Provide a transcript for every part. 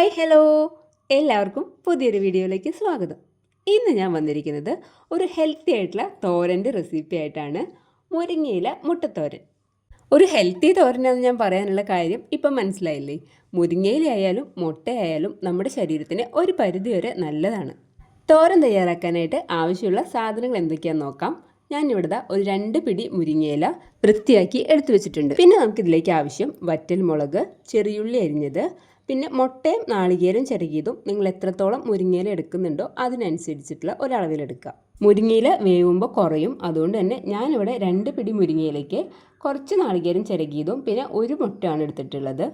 Hi hello. എല്ലാവർക്കും പുതിയൊരു വീഡിയോയിലേക്ക് സ്വാഗതം. ഇന്ന് ഞാൻ വന്നിരിക്കുന്നത് ഒരു ഹെൽത്തി ആയിട്ടുള്ള തോരന്റെ റെസിപ്പി ആയിട്ടാണ്. മുരിങ്ങയില മുട്ടത്തോരൻ. ഒരു ഹെൽത്തി തോരനാണെന്ന് ഞാൻ പറയാനുള്ള കാര്യം ഇപ്പം മനസ്സിലായില്ലേ? മുരിങ്ങയിലായാലും മുട്ടയായാലും നമ്മുടെ ശരീരത്തിന് ഒരു പരിധി വരെ നല്ലതാണ്. തോരൻ തയ്യാറാക്കാനായിട്ട് ആവശ്യമുള്ള സാധനങ്ങൾ എന്തൊക്കെയാണെന്ന് നോക്കാം. ഞാൻ ഇവിടുത്തെ ഒരു രണ്ട് പിടി മുരിങ്ങയില വൃത്തിയാക്കി എടുത്തു വെച്ചിട്ടുണ്ട്. പിന്നെ നമുക്കിതിലേക്ക് ആവശ്യം വറ്റൽ മുളക് ചെറിയുള്ളി അരിഞ്ഞത് പിന്നെ മുട്ടയും നാളികേരം ചെറുകിയതും നിങ്ങൾ എത്രത്തോളം മുരിങ്ങയില എടുക്കുന്നുണ്ടോ അതിനനുസരിച്ചിട്ടുള്ള ഒരളവിലെടുക്കുക മുരിങ്ങയില വേവുമ്പോൾ കുറയും. അതുകൊണ്ട് തന്നെ ഞാനിവിടെ രണ്ട് പിടി മുരിങ്ങയിലേക്ക് കുറച്ച് നാളികേരം ചിരകിയതും പിന്നെ ഒരു മുട്ടയാണ് എടുത്തിട്ടുള്ളത്.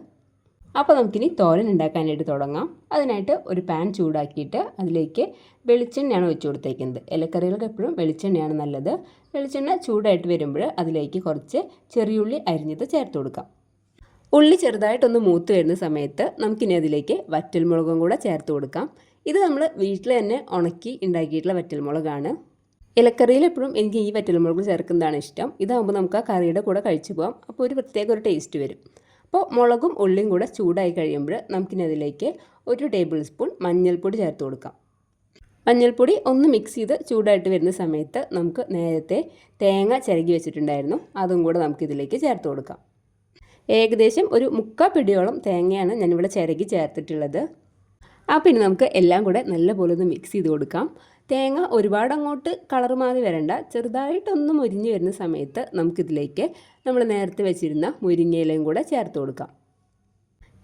അപ്പോൾ നമുക്കിനി തോരൻ ഉണ്ടാക്കാനായിട്ട് തുടങ്ങാം. അതിനായിട്ട് ഒരു പാൻ ചൂടാക്കിയിട്ട് അതിലേക്ക് വെളിച്ചെണ്ണയാണ് വെച്ച് കൊടുത്തേക്കുന്നത്. ഇലക്കറികൾക്ക് എപ്പോഴും വെളിച്ചെണ്ണയാണ് നല്ലത്. വെളിച്ചെണ്ണ ചൂടായിട്ട് വരുമ്പോൾ അതിലേക്ക് കുറച്ച് ചെറിയുള്ളി അരിഞ്ഞത് ചേർത്ത് കൊടുക്കാം. ഉള്ളി ചെറുതായിട്ടൊന്ന് മൂത്ത് വരുന്ന സമയത്ത് നമുക്കിനി അതിലേക്ക് വറ്റൽമുളകും കൂടെ ചേർത്ത് കൊടുക്കാം. ഇത് നമ്മൾ വീട്ടിൽ തന്നെ ഉണക്കി ഉണ്ടാക്കിയിട്ടുള്ള വറ്റൽമുളകാണ്. ഇലക്കറിയിൽ എപ്പോഴും എനിക്ക് ഈ വറ്റൽമുളക് ചേർക്കുന്നതാണ് ഇഷ്ടം. ഇതാകുമ്പോൾ നമുക്ക് ആ കറിയുടെ കൂടെ കഴിച്ചു പോകാം അപ്പോൾ ഒരു പ്രത്യേക ഒരു ടേസ്റ്റ് വരും. അപ്പോൾ മുളകും ഉള്ളിയും കൂടെ ചൂടായി കഴിയുമ്പോൾ നമുക്കിനി അതിലേക്ക് ഒരു ടേബിൾ സ്പൂൺ മഞ്ഞൾപ്പൊടി ചേർത്ത് കൊടുക്കാം. മഞ്ഞൾപ്പൊടി ഒന്ന് മിക്സ് ചെയ്ത് ചൂടായിട്ട് വരുന്ന സമയത്ത് നമുക്ക് നേരത്തെ തേങ്ങ ചിരകി വെച്ചിട്ടുണ്ടായിരുന്നു. അതും കൂടെ നമുക്കിതിലേക്ക് ചേർത്ത് കൊടുക്കാം. ഏകദേശം ഒരു മുക്കാൽ പിടിയോളം തേങ്ങയാണ് ഞാനിവിടെ ചിരകി ചേർത്തിട്ടുള്ളത്. ആ പിന്നെ നമുക്ക് എല്ലാം കൂടെ നല്ലപോലെ ഒന്ന് മിക്സ് ചെയ്ത് കൊടുക്കാം. തേങ്ങ ഒരുപാട് അങ്ങോട്ട് കളർ മാറി വരണ്ട. ചെറുതായിട്ടൊന്ന് മുരിഞ്ഞ് വരുന്ന സമയത്ത് നമുക്കിതിലേക്ക് നമ്മൾ നേരത്തെ വെച്ചിരുന്ന മുരിങ്ങയിലയും കൂടെ ചേർത്ത് കൊടുക്കാം.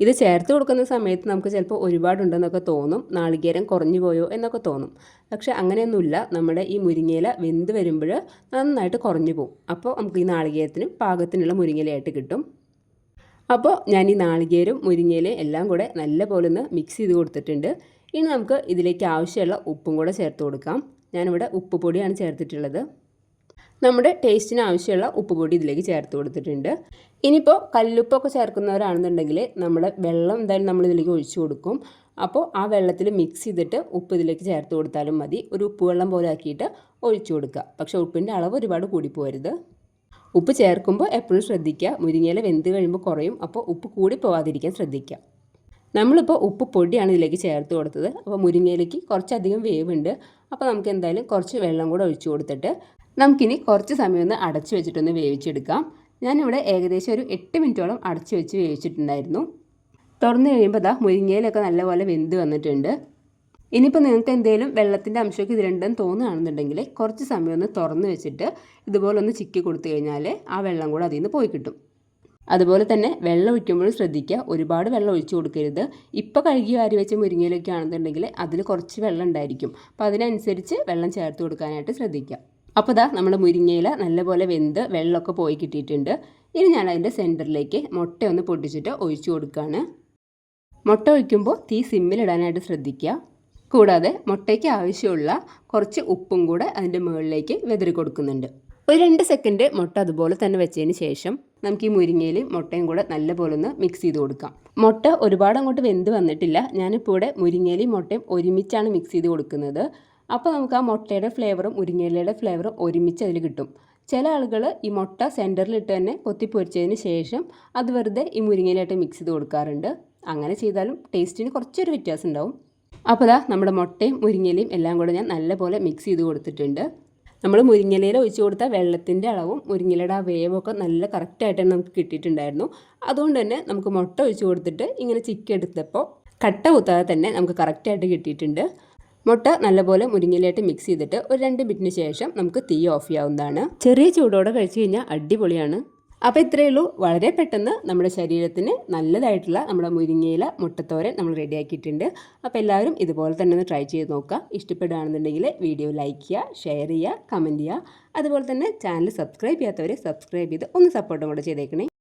ഇത് ചേർത്ത് കൊടുക്കുന്ന സമയത്ത് നമുക്ക് ചിലപ്പോൾ ഒരുപാടുണ്ടെന്നൊക്കെ തോന്നും. നാളികേരം കുറഞ്ഞു പോയോ എന്നൊക്കെ തോന്നും. പക്ഷേ അങ്ങനെയൊന്നുമില്ല. നമ്മുടെ ഈ മുരിങ്ങയില വെന്ത് വരുമ്പോൾ നന്നായിട്ട് കുറഞ്ഞു പോകും അപ്പോൾ നമുക്ക് ഈ നാളികേരത്തിന് പാകത്തിനുള്ള മുരിങ്ങയിലയായിട്ട് കിട്ടും. അപ്പോൾ ഞാൻ ഈ നാളികേരും മുരിങ്ങയിലും എല്ലാം കൂടെ നല്ലപോലെ ഒന്ന് മിക്സ് ചെയ്ത് കൊടുത്തിട്ടുണ്ട്. ഇനി നമുക്ക് ഇതിലേക്ക് ആവശ്യമുള്ള ഉപ്പും കൂടെ ചേർത്ത് കൊടുക്കാം. ഞാനിവിടെ ഉപ്പ് പൊടിയാണ് ചേർത്തിട്ടുള്ളത്. നമ്മുടെ ടേസ്റ്റിന് ആവശ്യമുള്ള ഉപ്പ് പൊടി ഇതിലേക്ക് ചേർത്ത് കൊടുത്തിട്ടുണ്ട്. ഇനിയിപ്പോൾ കല്ലുപ്പൊക്കെ ചേർക്കുന്നവരാണെന്നുണ്ടെങ്കിൽ നമ്മുടെ വെള്ളം എന്തായാലും നമ്മൾ ഇതിലേക്ക് ഒഴിച്ചു കൊടുക്കും. അപ്പോൾ ആ വെള്ളത്തിൽ മിക്സ് ചെയ്തിട്ട് ഉപ്പ് ഇതിലേക്ക് ചേർത്ത് കൊടുത്താലും മതി. ഒരു ഉപ്പ് വെള്ളം പോലെ ആക്കിയിട്ട് ഒഴിച്ചു കൊടുക്കുക. പക്ഷേ ഉപ്പിന്റെ അളവ് ഒരുപാട് കൂടിപ്പോരുത് ഉപ്പ് ചേർക്കുമ്പോൾ എപ്പോഴും ശ്രദ്ധിക്കുക. മുരിങ്ങയില വെന്ത് കഴിയുമ്പോൾ കുറയും. അപ്പോൾ ഉപ്പ് കൂടി പോവാതിരിക്കാൻ ശ്രദ്ധിക്കുക. നമ്മളിപ്പോൾ ഉപ്പ് പൊടിയാണ് ഇതിലേക്ക് ചേർത്ത് കൊടുത്തത്. അപ്പോൾ മുരിങ്ങയിലേക്ക് കുറച്ചധികം വേവുണ്ട്. അപ്പോൾ നമുക്ക് എന്തായാലും കുറച്ച് വെള്ളം കൂടെ ഒഴിച്ചു കൊടുത്തിട്ട് നമുക്കിനി കുറച്ച് സമയം ഒന്ന് അടച്ചു വെച്ചിട്ടൊന്ന് വേവിച്ചെടുക്കാം. ഞാനിവിടെ ഏകദേശം ഒരു എട്ട് മിനിറ്റോളം അടച്ചു വെച്ച് വേവിച്ചിട്ടുണ്ടായിരുന്നു. തുറന്നു കഴിയുമ്പോൾ അതാ മുരിങ്ങയിലൊക്കെ നല്ലപോലെ വെന്ത് വന്നിട്ടുണ്ട്. ഇനിയിപ്പോൾ നിങ്ങൾക്ക് എന്തെങ്കിലും വെള്ളത്തിന്റെ അംശമൊക്കെ ഇത് രണ്ടും തോന്നുകയാണെന്നുണ്ടെങ്കിൽ കുറച്ച് സമയം ഒന്ന് തുറന്ന് വെച്ചിട്ട് ഇതുപോലെ ഒന്ന് ചിക്കി കൊടുത്തു കഴിഞ്ഞാൽ ആ വെള്ളം കൂടെ അതിൽ നിന്ന് പോയി കിട്ടും. അതുപോലെ തന്നെ വെള്ളം ഒഴിക്കുമ്പോഴും ശ്രദ്ധിക്കുക. ഒരുപാട് വെള്ളം ഒഴിച്ചു കൊടുക്കരുത്. ഇപ്പോൾ കഴുകി വാരി വെച്ച മുരിങ്ങയിലൊക്കെ ആണെന്നുണ്ടെങ്കിൽ അതിൽ കുറച്ച് വെള്ളം ഉണ്ടായിരിക്കും. അപ്പോൾ അതിനനുസരിച്ച് വെള്ളം ചേർത്ത് കൊടുക്കാനായിട്ട് ശ്രദ്ധിക്കുക. അപ്പോൾ ദാ നമ്മുടെ മുരിങ്ങയില നല്ലപോലെ വെന്ത് വെള്ളമൊക്കെ പോയി കിട്ടിയിട്ടുണ്ട്. ഇനി ഞാൻ അതിന്റെ സെന്ററിലേക്ക് മുട്ട ഒന്ന് പൊട്ടിച്ചിട്ട് ഒഴിച്ചു കൊടുക്കുകയാണ്. മുട്ട ഒഴിക്കുമ്പോൾ തീ സിമ്മിലിടാനായിട്ട് ശ്രദ്ധിക്കുക. കൂടാതെ മുട്ടയ്ക്ക് ആവശ്യമുള്ള കുറച്ച് ഉപ്പും കൂടെ അതിന്റെ മുകളിലേക്ക് വെതിരി കൊടുക്കുന്നുണ്ട്. ഒരു രണ്ട് സെക്കൻഡ് മുട്ട അതുപോലെ തന്നെ വെച്ചതിന് ശേഷം നമുക്ക് ഈ മുരിങ്ങയിൽ മുട്ടയും കൂടെ നല്ലപോലെ ഒന്ന് മിക്സ് ചെയ്ത് കൊടുക്കാം. മുട്ട ഒരുപാട് അങ്ങോട്ട് വെന്ത് വന്നിട്ടില്ല. ഞാനിപ്പോൾ ഇവിടെ മുരിങ്ങയിലും മുട്ടയും ഒരുമിച്ചാണ് മിക്സ് ചെയ്ത് കൊടുക്കുന്നത്. അപ്പോൾ നമുക്ക് ആ മുട്ടയുടെ ഫ്ലേവറും മുരിങ്ങയിലയുടെ ഫ്ലേവറും ഒരുമിച്ച് അതിൽ കിട്ടും. ചില ആളുകൾ ഈ മുട്ട സെന്ററിലിട്ട് തന്നെ കൊത്തി പൊരിച്ചതിന് ശേഷം അത് വെറുതെ ഈ മുരിങ്ങയിലായിട്ട് മിക്സ് ചെയ്ത് കൊടുക്കാറുണ്ട്. അങ്ങനെ ചെയ്താലും ടേസ്റ്റിന് കുറച്ചൊരു വ്യത്യാസം ഉണ്ടാവും. അപ്പോൾ ഇതാ നമ്മുടെ മുട്ടയും മുരിങ്ങയിലയും എല്ലാം കൂടെ ഞാൻ നല്ലപോലെ മിക്സ് ചെയ്ത് കൊടുത്തിട്ടുണ്ട്. നമ്മൾ മുരിങ്ങയിലയിൽ ഒഴിച്ചു കൊടുത്ത വെള്ളത്തിന്റെ അളവും മുരിങ്ങയിലയുടെ ആ വേവൊക്കെ നല്ല കറക്റ്റായിട്ട് തന്നെ നമുക്ക് കിട്ടിയിട്ടുണ്ടായിരുന്നു. അതുകൊണ്ട് തന്നെ നമുക്ക് മുട്ട ഒഴിച്ചു കൊടുത്തിട്ട് ഇങ്ങനെ ചിക്കി എടുത്തപ്പോൾ കട്ട കുത്താതെ തന്നെ നമുക്ക് കറക്റ്റായിട്ട് കിട്ടിയിട്ടുണ്ട്. മുട്ട നല്ലപോലെ മുരിങ്ങയിലായിട്ട് മിക്സ് ചെയ്തിട്ട് ഒരു രണ്ട് മിനിറ്റിന് ശേഷം നമുക്ക് തീ ഓഫ് ചെയ്യാവുന്നതാണ്. ചെറിയ ചൂടോടെ കഴിച്ചു കഴിഞ്ഞാൽ അടിപൊളിയാണ്. അപ്പോൾ ഇത്രയേ ഉള്ളൂ. വളരെ പെട്ടെന്ന് നമ്മുടെ ശരീരത്തിന് നല്ലതായിട്ടുള്ള നമ്മുടെ മുരിങ്ങയില മുട്ടത്തോരൻ നമ്മൾ റെഡിയാക്കിയിട്ടുണ്ട് അപ്പോൾ എല്ലാവരും ഇതുപോലെ തന്നെ ഒന്ന് ട്രൈ ചെയ്ത് നോക്കുക. ഇഷ്ടപ്പെടുകയാണെന്നുണ്ടെങ്കിൽ വീഡിയോ ലൈക്ക് ചെയ്യുക ഷെയർ ചെയ്യുക കമന്റ് ചെയ്യുക. അതുപോലെ തന്നെ ചാനൽ സബ്സ്ക്രൈബ് ചെയ്യാത്തവർ സബ്സ്ക്രൈബ് ചെയ്ത് ഒന്ന് സപ്പോർട്ടും കൂടെ ചെയ്തേക്കണേ.